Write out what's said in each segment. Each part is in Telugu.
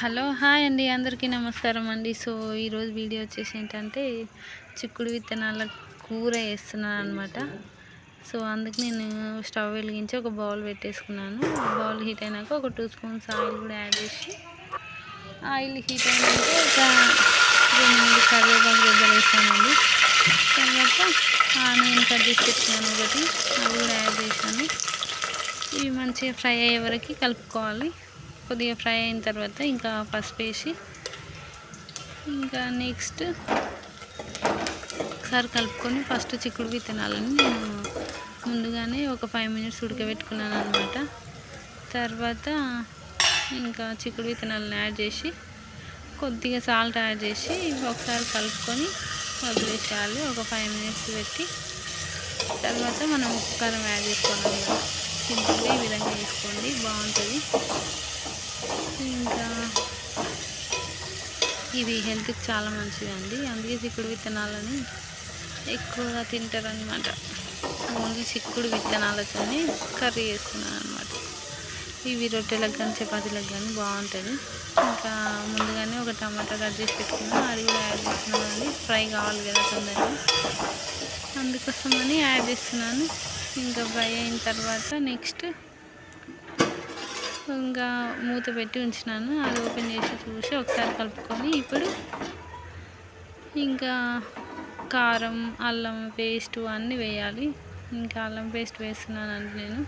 హలో హాయ్ అండి. అందరికీ నమస్కారం అండి. సో ఈరోజు వీడియో వచ్చేసి ఏంటంటే చిక్కుడు విత్తనాల కూర వేస్తున్నాను అనమాట సో అందుకు నేను స్టవ్ వెలిగించి ఒక బౌల్ పెట్టేసుకున్నాను. బౌల్ హీట్ అయినాక ఒక టూ స్పూన్స్ ఆయిల్ కూడా యాడ్ చేసి ఆయిల్ హీట్ అయినాక ఒక రెండు మూడు కరివేపాకు రెబ్బలు వేసానండి తర్వాత ఆనియన్ కట్ చేసి పెట్టుకున్నాను ఒకటి అవి కూడా యాడ్ చేశాను. ఇవి మంచిగా ఫ్రై అయ్యే వరకు కలుపుకోవాలి. కొద్దిగా ఫ్రై అయిన తర్వాత ఇంకా పసుపు వేసి ఇంకా నెక్స్ట్ ఒకసారి కలుపుకొని ఫస్ట్ చిక్కుడు విత్తనాలని నేను ముందుగానే ఒక ఫైవ్ మినిట్స్ ఉడకబెట్టుకున్నాను అనమాట తర్వాత ఇంకా చిక్కుడు విత్తనాలను యాడ్ చేసి కొద్దిగా సాల్ట్ యాడ్ చేసి ఒకసారి కలుపుకొని వదిలేసేయాలి ఒక ఫైవ్ మినిట్స్ పెట్టి తర్వాత మనం ఉప్పు కారం యాడ్ చేసుకోవాలి సింపుల్గా ఈ విధంగా వేసుకోండి బాగుంటుంది. ఇంకా ఇవి హెల్త్కి చాలా మంచిదండి. అందుకే చిక్కుడు విత్తనాలని ఎక్కువగా తింటారు అనమాట ఓన్లీ చిక్కుడు విత్తనాలతోనే కర్రీ చేసుకున్నాను అనమాట ఇవి రొట్టెలకు కానీ చపాతీలకు కానీ బాగుంటుంది. ఇంకా ముందుగానే ఒక టమాటా కట్ చేసి పెట్టుకున్నాను అది కూడా యాడ్ చేస్తున్నాను ఫ్రై కావాలి కదా తొందరగా. అందుకోసమని యాడ్ చేస్తున్నాను. ఇంకా ఫ్రై అయిన తర్వాత నెక్స్ట్ ఇంకా మూత పెట్టి ఉంచినాను. అది ఓపెన్ చేసి చూసి ఒకసారి కలుపుకొని ఇప్పుడు ఇంకా కారం అల్లం పేస్ట్ అన్నీ వేయాలి. ఇంకా అల్లం పేస్ట్ వేస్తున్నానండి నేను.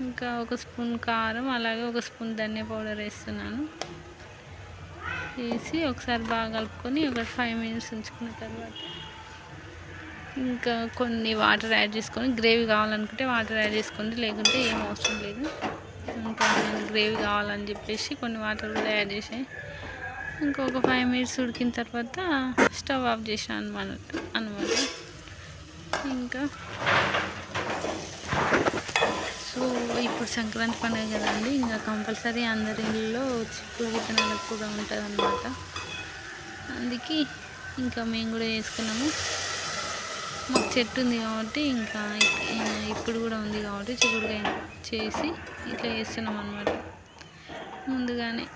ఇంకా ఒక స్పూన్ కారం అలాగే ఒక స్పూన్ ధనియా పౌడర్ వేస్తున్నాను. వేసి ఒకసారి బాగా కలుపుకొని ఒక ఫైవ్ మినిట్స్ ఉంచుకున్న తర్వాత ఇంకా కొన్ని వాటర్ యాడ్ చేసుకొని గ్రేవీ కావాలనుకుంటే వాటర్ యాడ్ చేసుకోండి లేకుంటే ఏం అవసరం లేదు. ఇంకా గ్రేవీ కావాలని చెప్పేసి కొన్ని వాటర్ కూడా యాడ్ చేసాయి ఇంకొక ఫైవ్ మినిట్స్ ఉడికిన తర్వాత స్టవ్ ఆఫ్ చేసాను అనమాట అనమాట ఇంకా సో ఇప్పుడు సంక్రాంతి పండుగ కదండి ఇంకా కంపల్సరీ అందరి ఇళ్ళలో చిక్కుడు విత్తనాలకు కూడా ఉంటుంది అందుకే ఇంకా మేము కూడా చేసుకున్నాము. మాకు చెట్టు ఉంది కాబట్టి ఇంకా ఇప్పుడు కూడా ఉంది కాబట్టి చిక్కుడుకాయ చేసి ఇట్లా చేస్తున్నాం అనమాట ముందుగానే.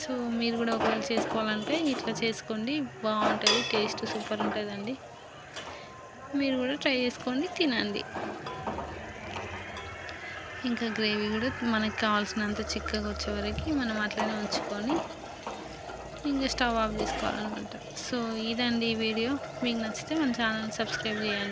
సో మీరు కూడా ఒకవేళ చేసుకోవాలంటే ఇట్లా చేసుకోండి. బాగుంటుంది టేస్ట్ సూపర్ ఉంటుందండి. మీరు కూడా ట్రై చేసుకోండి తినండి. ఇంకా గ్రేవీ కూడా మనకు కావాల్సినంత చిక్కగా వచ్చే వరకు మనం అట్లనే ఉంచుకొని ఇంకా స్టవ్ ఆఫ్ చేసుకోవాలన్నమాట. సో ఇదండి ఈ వీడియో. మీకు నచ్చితే మన ఛానల్ సబ్స్క్రైబ్ చేయండి.